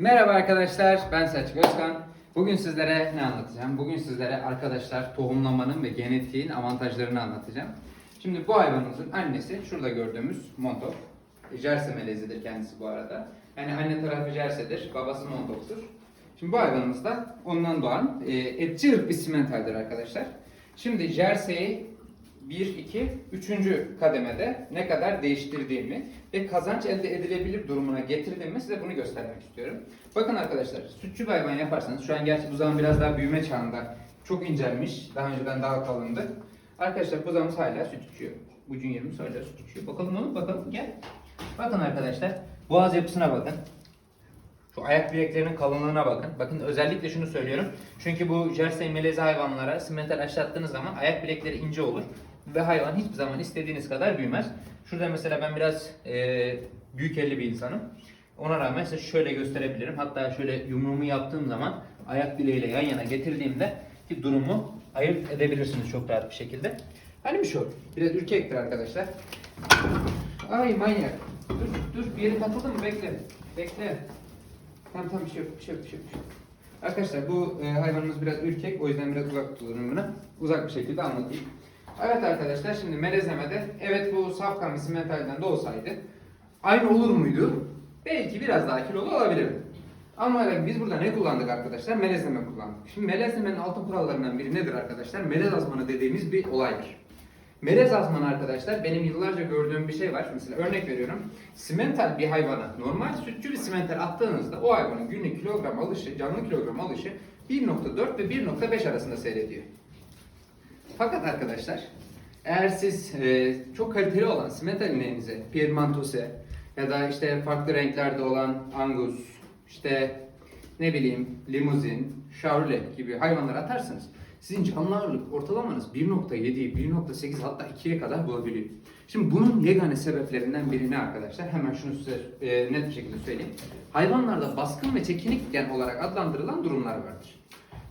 Merhaba arkadaşlar, ben Selçuk Özkan. Bugün sizlere ne anlatacağım? Bugün sizlere arkadaşlar tohumlamanın ve genetiğin avantajlarını anlatacağım. Şimdi bu hayvanımızın annesi şurada gördüğümüz Montov. Jersey melezidir kendisi bu arada. Yani anne tarafı Jersey'dir, babası Montov'tur. Şimdi bu hayvanımız da ondan doğan e, etçi ırk bir simentaldir arkadaşlar. Şimdi Jersey'i 1, 2, 3. kademede ne kadar değiştirdiğimi ve kazanç elde edilebilir durumuna getirdiğimi size bunu göstermek istiyorum. Bakın arkadaşlar, sütçü bir hayvan yaparsanız, şu an gerçi buzağım biraz daha büyüme çağında çok incelmiş, daha önceden daha kalındı. Arkadaşlar buzağımız hala süt içiyor. Bu junior'ımız hala süt içiyor. Bakalım onu, bakalım gel. Bakın arkadaşlar, boğaz yapısına bakın. Şu ayak bileklerinin kalınlığına bakın. Bakın özellikle şunu söylüyorum. Çünkü bu jersey melezi hayvanlara simental aşlattığınız zaman ayak bilekleri ince olur. Ve hayvan hiçbir zaman istediğiniz kadar büyümez. Şurada mesela ben biraz e, büyük elli bir insanım. Ona rağmen size şöyle gösterebilirim. Hatta şöyle yumruğumu yaptığım zaman ayak bileğiyle yan yana getirdiğimde ki durumu ayırt edebilirsiniz çok rahat bir şekilde. Hani bir şey Biraz ürkektir arkadaşlar. Ay manyak. Dur dur bir yeri takıldı mı? Bekle. Bekle. Tamam tamam bir şey yok, bir şey yok, bir şey yok. şey. Arkadaşlar bu e, hayvanımız biraz ürkek, o yüzden biraz uzak tutuyorum buna. Uzak bir şekilde anlatayım. Evet arkadaşlar şimdi melezlemede, evet bu safkan bir simentalden de olsaydı aynı olur muydu? Belki biraz daha kilolu olabilirdi. Ama biz burada ne kullandık arkadaşlar? Melezleme kullandık. Şimdi melezlemenin altın kurallarından biri nedir arkadaşlar? Melez azmanı dediğimiz bir olaydır. Melez azmanı arkadaşlar benim yıllarca gördüğüm bir şey var. Mesela örnek veriyorum. Simental bir hayvana normal sütçü bir simental attığınızda o hayvanın günlük kilogram alışı, canlı kilogram alışı 1.4 ve 1.5 arasında seyrediyor. Fakat arkadaşlar eğer siz e, çok kaliteli olan simental ineğinize Piedmontese ya da işte farklı renklerde olan Angus, işte ne bileyim limuzin, Chevrolet gibi hayvanlar atarsanız sizin canlı ağırlık ortalamanız 1.7, 1.8 hatta 2'ye kadar bulabiliyor. Şimdi bunun yegane sebeplerinden biri ne arkadaşlar? Hemen şunu size e, net bir şekilde söyleyeyim. Hayvanlarda baskın ve çekinik gen olarak adlandırılan durumlar vardır.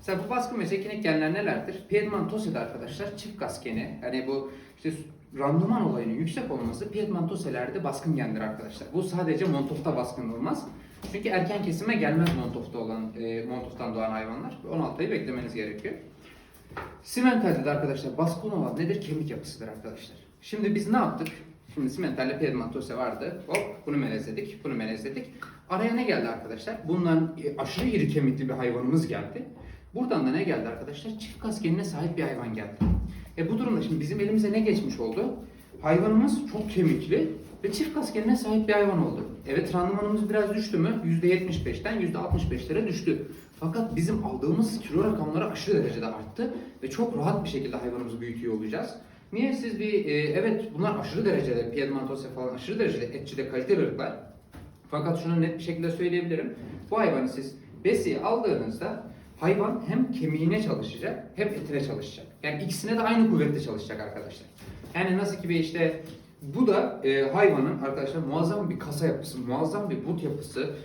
Mesela bu baskın ve çekinik genler nelerdir? Piedmontose'de arkadaşlar çift gaz geni. Yani bu işte randıman olayının yüksek olması Piedmontose'lerde baskın gendir arkadaşlar. Bu sadece Montof'ta baskın olmaz. Çünkü erken kesime gelmez Montof'ta olan, e, Montof'tan doğan hayvanlar. 16 ayı beklemeniz gerekiyor. Simentalde de arkadaşlar baskın olan nedir? Kemik yapısıdır arkadaşlar. Şimdi biz ne yaptık? Şimdi simentalde Piedmontose vardı. Hop bunu melezledik, bunu melezledik. Araya ne geldi arkadaşlar? Bundan e, aşırı iri kemikli bir hayvanımız geldi. Buradan da ne geldi arkadaşlar? Çift kas genine sahip bir hayvan geldi. E bu durumda şimdi bizim elimize ne geçmiş oldu? Hayvanımız çok kemikli ve çift kas genine sahip bir hayvan oldu. Evet randımanımız biraz düştü mü? %75'ten %65'lere düştü. Fakat bizim aldığımız kilo rakamları aşırı derecede arttı ve çok rahat bir şekilde hayvanımızı büyütüyor olacağız. Niye siz bir, e, evet bunlar aşırı derecede, Piedmontose falan aşırı derecede etçide kaliteli ırklar. Fakat şunu net bir şekilde söyleyebilirim. Bu hayvanı siz besiye aldığınızda hayvan hem kemiğine çalışacak hem etine çalışacak. Yani ikisine de aynı kuvvetle çalışacak arkadaşlar. Yani nasıl ki bir işte bu da e, hayvanın arkadaşlar muazzam bir kasa yapısı, muazzam bir but yapısı,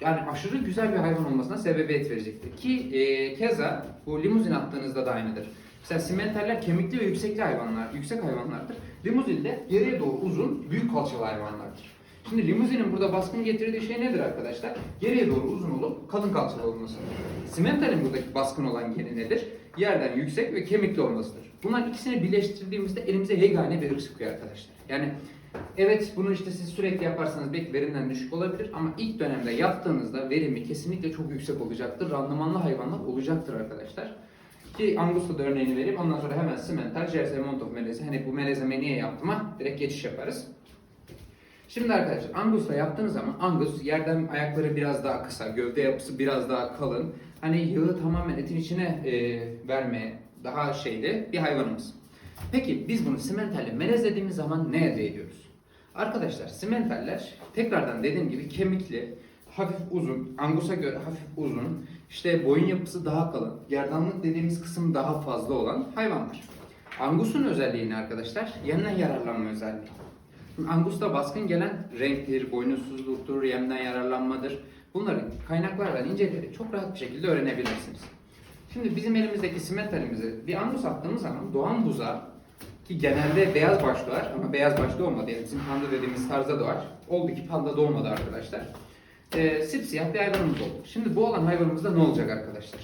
yani aşırı güzel bir hayvan olmasına sebebiyet verecektir. Ki e, keza bu limuzin attığınızda da aynıdır. Mesela simentaller kemikli ve yüksekli hayvanlar, yüksek hayvanlardır. Limuzin de geriye doğru uzun, büyük kalçalı hayvanlardır. Şimdi limuzinin burada baskın getirdiği şey nedir arkadaşlar? Geriye doğru uzun olup kalın kalçalı olması. Simentalin buradaki baskın olan geri nedir? Yerden yüksek ve kemikli olmasıdır. Bunlar ikisini birleştirdiğimizde elimize yegane bir ırk çıkıyor arkadaşlar. Yani evet bunu işte siz sürekli yaparsanız belki verimden düşük olabilir ama ilk dönemde yaptığınızda verimi kesinlikle çok yüksek olacaktır. Randımanlı hayvanlar olacaktır arkadaşlar. Ki Angus'ta da örneğini vereyim. Ondan sonra hemen simental, Jersey Montov melezi. Hani bu melezeme niye yaptıma direkt geçiş yaparız. Şimdi arkadaşlar Angus'la yaptığınız zaman Angus yerden ayakları biraz daha kısa, gövde yapısı biraz daha kalın. Hani yağı tamamen etin içine e, vermeye daha şeyli bir hayvanımız. Peki biz bunu simentalle melezlediğimiz zaman ne elde ediyoruz? Arkadaşlar simentaller tekrardan dediğim gibi kemikli, hafif uzun, Angus'a göre hafif uzun, işte boyun yapısı daha kalın, gerdanlık dediğimiz kısım daha fazla olan hayvanlar. Angus'un özelliği ne arkadaşlar? Yenden yararlanma özelliği. Angus'ta baskın gelen renktir, boynuzsuzluktur, yemden yararlanmadır. Bunların kaynaklardan inceleri çok rahat bir şekilde öğrenebilirsiniz. Şimdi bizim elimizdeki simentalimizi bir Angus attığımız zaman doğan buzağı ki genelde beyaz baş doğar ama beyaz baş doğmadı yani bizim panda dediğimiz tarzda doğar. Oldu ki panda doğmadı arkadaşlar. e, sipsiyah bir hayvanımız oldu. Şimdi bu olan hayvanımızda ne olacak arkadaşlar?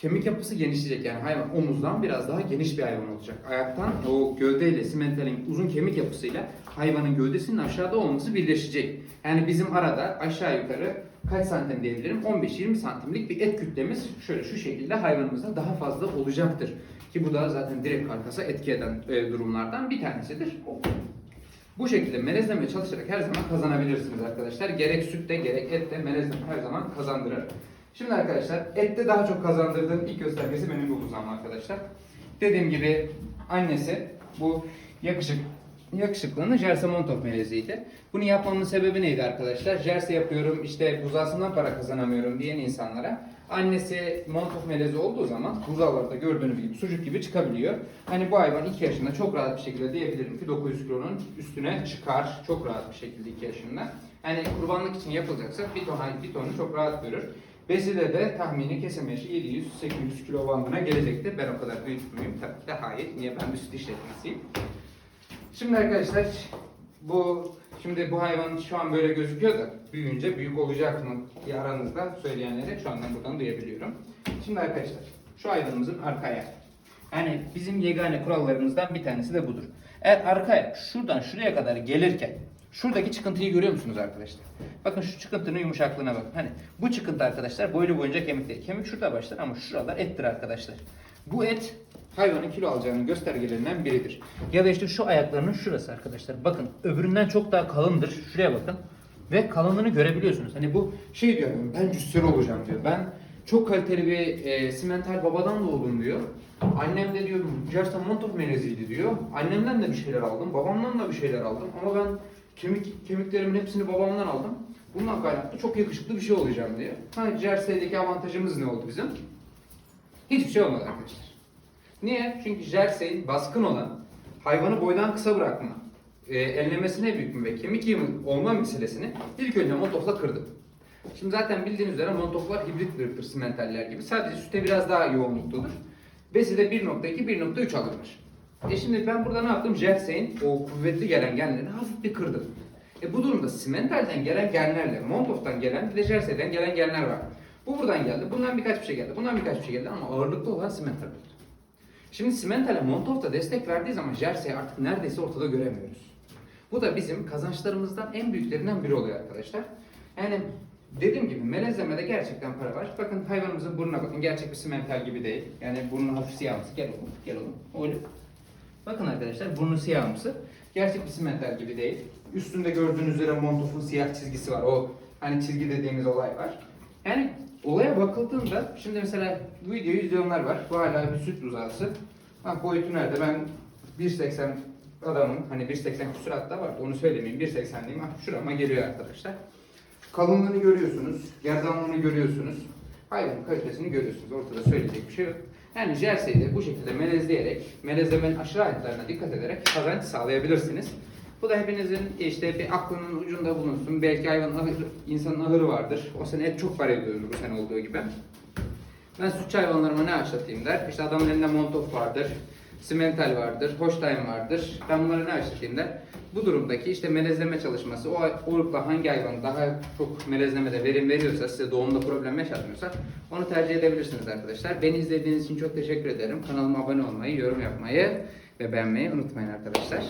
Kemik yapısı genişleyecek yani hayvan omuzdan biraz daha geniş bir hayvan olacak. Ayaktan o gövdeyle simentalin uzun kemik yapısıyla hayvanın gövdesinin aşağıda olması birleşecek. Yani bizim arada aşağı yukarı kaç santim diyebilirim? 15-20 santimlik bir et kütlemiz şöyle şu şekilde hayvanımızda daha fazla olacaktır. Ki bu da zaten direkt karkasa etki eden e, durumlardan bir tanesidir. Bu şekilde melezleme çalışarak her zaman kazanabilirsiniz arkadaşlar. Gerek sütte gerek ette melezleme her zaman kazandırır. Şimdi arkadaşlar ette daha çok kazandırdığım ilk göstergesi benim bu buzağım arkadaşlar. Dediğim gibi annesi bu yakışık yakışıklının Jersey Montov meleziydi. Bunu yapmamın sebebi neydi arkadaşlar? Jersey yapıyorum işte buzağısından para kazanamıyorum diyen insanlara annesi Montov melezi olduğu zaman buzağlarda gördüğünüz gibi sucuk gibi çıkabiliyor. Hani bu hayvan 2 yaşında çok rahat bir şekilde diyebilirim ki 900 kilonun üstüne çıkar. Çok rahat bir şekilde 2 yaşında. Yani kurbanlık için yapılacaksa bir ton, bir tonu çok rahat görür. Besile de tahmini keseme yaşı 700-800 kilo bandına gelecektir. Ben o kadar büyük müyüm? Tabii ki de hayır. Niye? Ben bir süt işletmesiyim. Şimdi arkadaşlar bu şimdi bu hayvan şu an böyle gözüküyor da büyüyünce büyük olacak mı diye aranızda söyleyenleri şu andan buradan duyabiliyorum. Şimdi arkadaşlar şu hayvanımızın arka ayağı. Yani bizim yegane kurallarımızdan bir tanesi de budur. Eğer arka ayak şuradan şuraya kadar gelirken şuradaki çıkıntıyı görüyor musunuz arkadaşlar? Bakın şu çıkıntının yumuşaklığına bakın. Hani bu çıkıntı arkadaşlar boylu boyunca kemik değil. Kemik şurada başlar ama şuralar ettir arkadaşlar. Bu et hayvanın kilo alacağının göstergelerinden biridir. Ya da işte şu ayaklarının şurası arkadaşlar. Bakın öbüründen çok daha kalındır. Şuraya bakın. Ve kalınlığını görebiliyorsunuz. Hani bu şey diyor ben cüsseli olacağım diyor. Ben çok kaliteli bir e, simental babadan doğdum diyor. Annem de diyor Jersey Montov meleziydi diyor. Annemden de bir şeyler aldım. Babamdan da bir şeyler aldım. Ama ben kemik kemiklerimin hepsini babamdan aldım. Bundan kaynaklı çok yakışıklı bir şey olacağım diyor. Ha Jersey'deki avantajımız ne oldu bizim? Hiçbir şey olmadı arkadaşlar. Niye? Çünkü Jersey'in baskın olan hayvanı boydan kısa bırakma, e, enlemesine büyük ve kemik yığımı olma meselesini ilk önce montofla kırdı. Şimdi zaten bildiğiniz üzere montoflar hibrit ırktır simentaller gibi. Sadece sütte biraz daha yoğunluktadır. Besi de 1.2, 1.3 alınır. E şimdi ben burada ne yaptım? Jersey'in o kuvvetli gelen genlerini hafif bir kırdım. E bu durumda simentalden gelen genlerle, montoftan gelen bir de Jersey'den gelen genler var. Bu buradan geldi, bundan birkaç bir şey geldi, bundan birkaç bir şey geldi ama ağırlıklı olan simental oldu. Şimdi Simental'e Montov da destek verdiği zaman Jersey'i artık neredeyse ortada göremiyoruz. Bu da bizim kazançlarımızdan en büyüklerinden biri oluyor arkadaşlar. Yani dediğim gibi melezlemede gerçekten para var. Bakın hayvanımızın burnuna bakın. Gerçek bir simental gibi değil. Yani burnu hafif siyahımsı. Gel oğlum, gel oğlum. Öyle. Bakın arkadaşlar burnu siyahımsı. Gerçek bir simental gibi değil. Üstünde gördüğünüz üzere Montov'un siyah çizgisi var. O hani çizgi dediğimiz olay var. Yani olaya bakıldığında şimdi mesela bu videoyu izleyenler var. Bu hala bir süt buzağısı. Bak boyutu nerede? Ben 1.80 adamın hani 1.80 küsuratta var. Onu söylemeyeyim. 1.80'liyim. Ah şurama geliyor arkadaşlar. Kalınlığını görüyorsunuz. Gerdanlığını görüyorsunuz. Hayvanın kalitesini görüyorsunuz. Ortada söyleyecek bir şey yok. Yani Jersey'i de bu şekilde melezleyerek, melezlemenin aşırı ayrıntılarına dikkat ederek kazanç sağlayabilirsiniz. Bu da hepinizin işte bir aklının ucunda bulunsun. Belki hayvanın ahır, insanın ahırı vardır. O sene et çok para ediyordur bu sene olduğu gibi. Ben sütçü hayvanlarıma ne aşılatayım der. İşte adamın elinde Montof vardır. Simental vardır, Holstein vardır. Ben bunları ne der. Bu durumdaki işte melezleme çalışması, o orukla hangi hayvan daha çok melezlemede verim veriyorsa, size doğumda problem yaşatmıyorsa onu tercih edebilirsiniz arkadaşlar. Beni izlediğiniz için çok teşekkür ederim. Kanalıma abone olmayı, yorum yapmayı ve beğenmeyi unutmayın arkadaşlar.